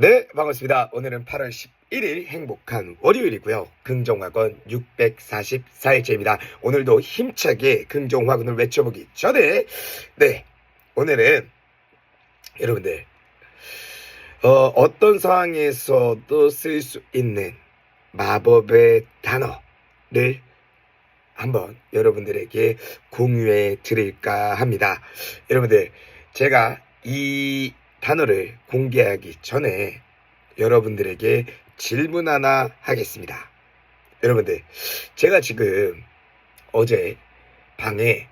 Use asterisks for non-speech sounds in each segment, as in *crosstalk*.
네, 반갑습니다. 오늘은 8월 11일 행복한 월요일이고요. 긍정학원 644일째입니다. 오늘도 힘차게 긍정학원을 외쳐보기 전에, 네, 오늘은 여러분들, 어, 어떤 상황에서도 쓸 수 있는 마법의 단어를 한번 여러분들에게 공유해 드릴까 합니다. 여러분들, 제가 이 단어를 공개하기 전에 여러분들에게 질문 하나 하겠습니다. 여러분들, 제가 지금 어제 방에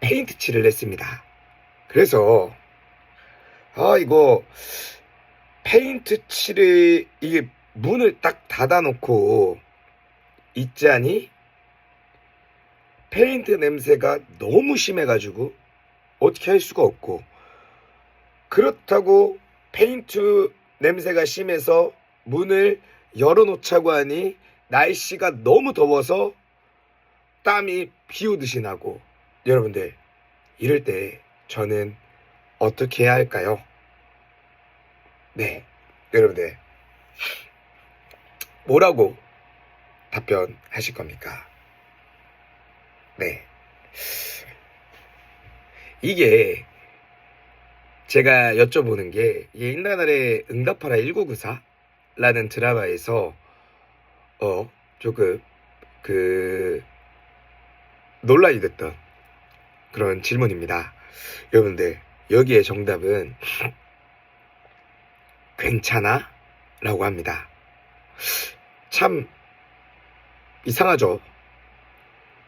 페인트 칠을 했습니다. 그래서, 아, 이거, 페인트 칠을, 이게 문을 딱 닫아놓고 있자니, 페인트 냄새가 너무 심해가지고, 어떻게 할 수가 없고, 그렇다고 페인트 냄새가 심해서 문을 열어놓자고 하니 날씨가 너무 더워서 땀이 비 오듯이 나고 여러분들 이럴 때 저는 어떻게 해야 할까요? 네 여러분들 뭐라고 답변하실 겁니까? 네 이게 제가 여쭤보는 게 옛날에 응답하라 1994라는 드라마에서 어 조금 그 논란이 됐던 그런 질문입니다. 여러분들 여기에 정답은 *laughs* 괜찮아? 라고 합니다. 참 이상하죠?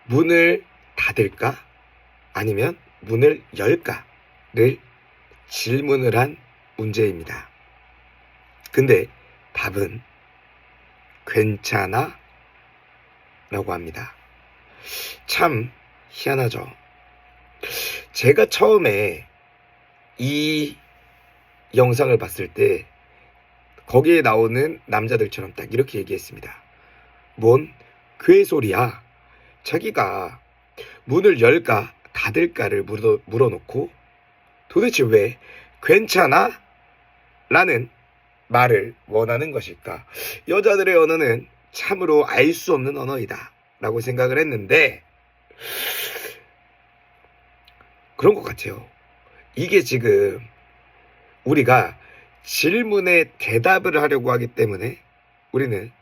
문을 닫을까? 아니면 문을 열까?를 질문을 한 문제입니다. 근데 답은 괜찮아? 라고 합니다. 참 희한하죠. 제가 처음에 이 영상을 봤을 때 거기에 나오는 남자들처럼 딱 이렇게 얘기했습니다. 뭔 괴소리야. 자기가 문을 열까 닫을까를 물어, 물어놓고 도대체 왜 괜찮아? 라는 말을 원하는 것일까? 여자들의 언어는 참으로 알 수 없는 언어이다. 라고 생각을 했는데, 그런 것 같아요. 이게 지금 우리가 질문에 대답을 하려고 하기 때문에 우리는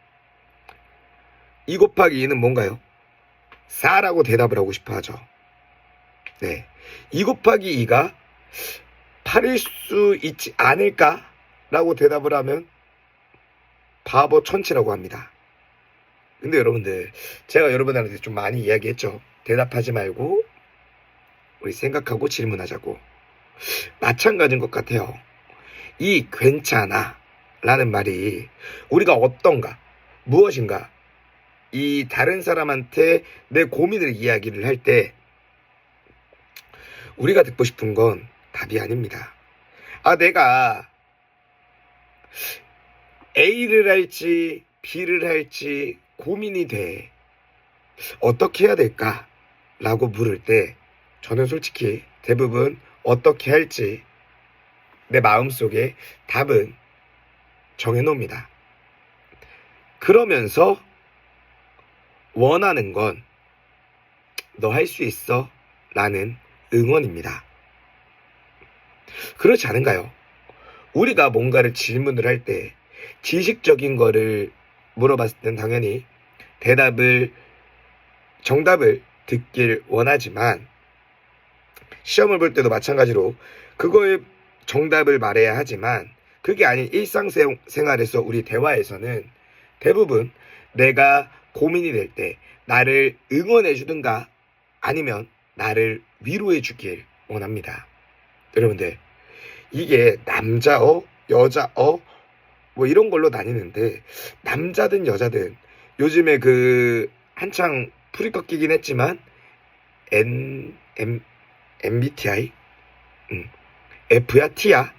2 곱하기 2는 뭔가요? 4라고 대답을 하고 싶어 하죠. 네. 2 곱하기 2가 8일 수 있지 않을까? 라고 대답을 하면 바보 천치라고 합니다. 근데 여러분들, 제가 여러분들한테 좀 많이 이야기했죠. 대답하지 말고, 우리 생각하고 질문하자고. 마찬가지인 것 같아요. 이 괜찮아 라는 말이 우리가 어떤가, 무엇인가, 이 다른 사람한테 내 고민을 이야기를 할 때, 우리가 듣고 싶은 건 답이 아닙니다. 아, 내가 A를 할지 B를 할지 고민이 돼. 어떻게 해야 될까? 라고 물을 때 저는 솔직히 대부분 어떻게 할지 내 마음속에 답은 정해놓습니다. 그러면서 원하는 건 너 할 수 있어 라는 응원입니다. 그렇지 않은가요? 우리가 뭔가를 질문을 할 때 지식적인 거를 물어봤을 땐 당연히 대답을 정답을 듣길 원하지만 시험을 볼 때도 마찬가지로 그거의 정답을 말해야 하지만 그게 아닌 일상생활에서 우리 대화에서는 대부분 내가 고민이 될 때 나를 응원해 주든가 아니면 나를 위로해 주길 원합니다. 여러분들 이게 남자어, 여자어 뭐 이런 걸로 나뉘는데 남자든 여자든 요즘에 그 한창 풀이 꺾이긴 했지만 N M MBTI 음, F야 T야?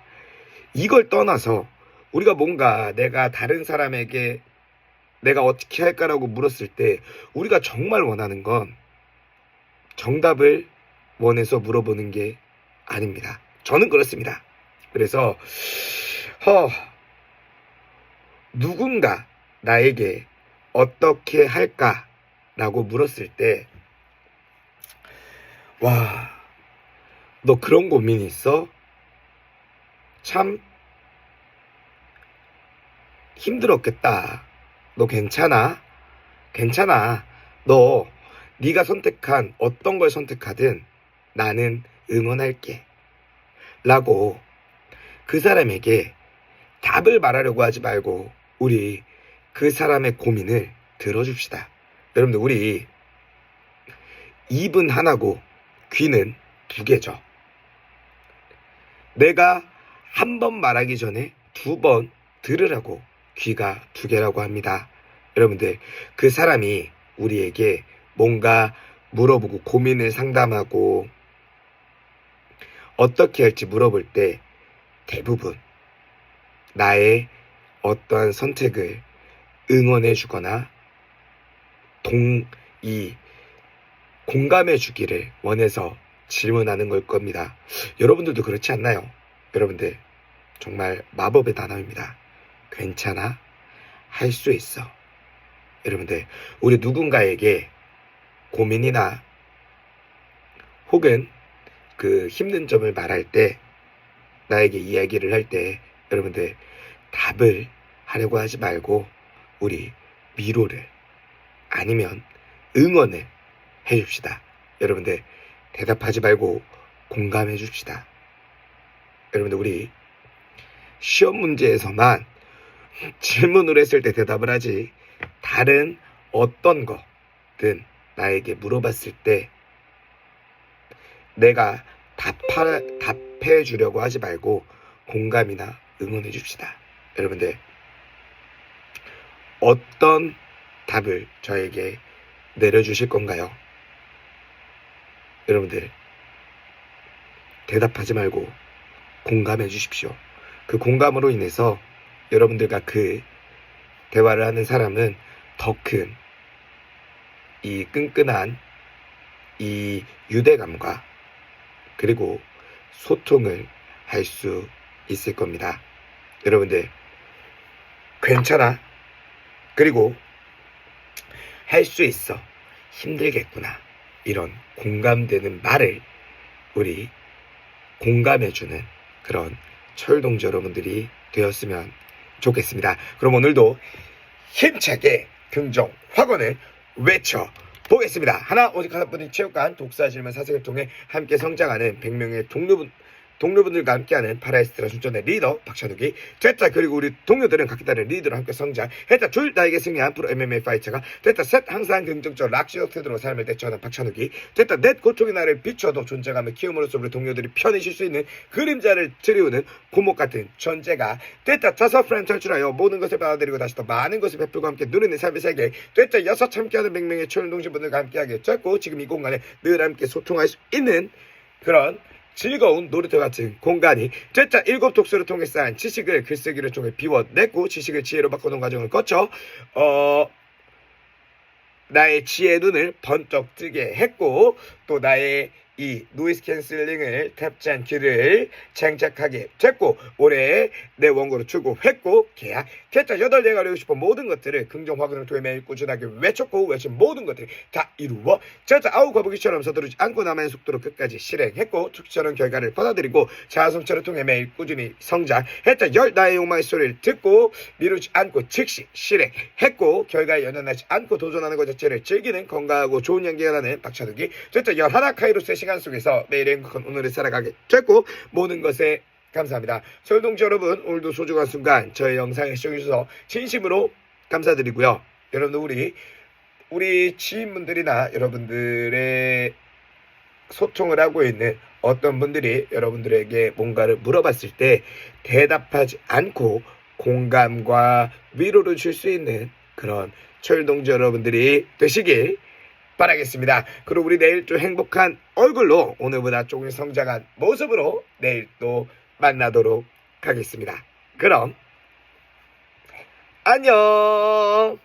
이걸 떠나서 우리가 뭔가 내가 다른 사람에게 내가 어떻게 할까라고 물었을 때 우리가 정말 원하는 건 정답을 원해서 물어보는 게 아닙니다. 저는 그렇습니다. 그래서 허 누군가 나에게 어떻게 할까라고 물었을 때, 와, 너 그런 고민이 있어? 참 힘들었겠다. 너 괜찮아? 괜찮아. 너 네가 선택한 어떤 걸 선택하든 나는 응원할게. 라고 그 사람에게 답을 말하려고 하지 말고 우리 그 사람의 고민을 들어줍시다. 여러분들 우리 입은 하나고 귀는 두 개죠. 내가 한 번 말하기 전에 두 번 들으라고 귀가 두 개라고 합니다. 여러분들 그 사람이 우리에게 뭔가 물어보고 고민을 상담하고 어떻게 할지 물어볼 때 대부분 나의 어떠한 선택을 응원해 주거나 동, 이, 공감해 주기를 원해서 질문하는 걸 겁니다. 여러분들도 그렇지 않나요? 여러분들, 정말 마법의 단어입니다. 괜찮아? 할 수 있어. 여러분들, 우리 누군가에게 고민이나 혹은 그 힘든 점을 말할 때 나에게 이야기를 할 때 여러분들 답을 하려고 하지 말고 우리 위로를 아니면 응원을 해 줍시다. 여러분들 대답하지 말고 공감해 줍시다. 여러분들 우리 시험 문제에서만 *laughs* 질문을 했을 때 대답을 하지 다른 어떤 거든 나에게 물어봤을 때 내가 답하, 답해 주려고 하지 말고 공감이나 응원해 줍시다. 여러분들, 어떤 답을 저에게 내려주실 건가요? 여러분들, 대답하지 말고 공감해 주십시오. 그 공감으로 인해서 여러분들과 그 대화를 하는 사람은 더 큰 이 끈끈한 이 유대감과 그리고 소통을 할 수 있을 겁니다. 여러분들, 괜찮아. 그리고 할 수 있어. 힘들겠구나. 이런 공감되는 말을 우리 공감해주는 그런 철동지 여러분들이 되었으면 좋겠습니다. 그럼 오늘도 힘차게 긍정 확언을 외쳐 보겠습니다. 하나 오직 하나뿐인 체육관 질문 사색을 통해 함께 성장하는 100명의 동료분 동료분들과 함께하는 파라에스트라 순전의 리더 박찬욱이 됐다 그리고 우리 동료들은 각기 다른 리더로 함께 성장. 했다 둘 나에게 승리한 프로 MMA 파이터가 됐다 셋 항상 긍정적 락시어 태도로 삶을 대처하는 박찬욱이 됐다 넷 고통의 나를 비춰도 존재감을 키움으로써 우리 동료들이 편히 쉴 수 있는 그림자를 들이우는 고목 같은 존재가 됐다 다섯 프렌 탈출하여 모든 것을 받아들이고 다시 더 많은 것을 베풀고 함께 누리는 삶의 세계. 됐다 여섯 함께하는 100명의 초연 동신분들과 함께하게 됐고 지금 이 공간에 늘 함께 소통할 수 있는 그런 즐거운 놀이터 같은 공간이 됐다 일곱 독서를 통해 쌓은 지식을 글쓰기를 통해 비워냈고 지식을 지혜로 바꾸는 과정을 거쳐 어 나의 지혜 눈을 번쩍 뜨게 했고 또 나의 이 노이즈 캔슬링을 탑재한 길을 장착하게 됐고 올해 내 원고를 출고했고 계약 여덟 내가 이루고 싶은 모든 것들을 긍정 확인을 통해 매일 꾸준하게 외쳤고 외친 모든 것들이 다 이루어 진짜 아우 거북이처럼 서두르지 않고 남의 속도로 끝까지 실행했고 축처럼 결과를 받아들이고 자아성찰을 통해 매일 꾸준히 성장했다. 열 나의 욕망의 소리를 듣고 미루지 않고 즉시 실행했고 결과에 연연하지 않고 도전하는 것 자체를 즐기는 건강하고 좋은 연기가 나는 박찬욱이 됐다. 열 하나 카이로스의 시간 속에서 매일 행복한 오늘을 살아가게 됐고 모든 것에 감사합니다. 서울동지 여러분 오늘도 소중한 순간 저의 영상을 시청해주셔서 진심으로 감사드리고요. 여러분들 우리 우리 지인분들이나 여러분들의 소통을 하고 있는 어떤 분들이 여러분들에게 뭔가를 물어봤을 때 대답하지 않고 공감과 위로를 줄 수 있는 그런 철동지 여러분들이 되시길 바라겠습니다. 그리고 우리 내일 또 행복한 얼굴로 오늘보다 조금 성장한 모습으로 내일 또 만나도록 하겠습니다. 그럼 안녕.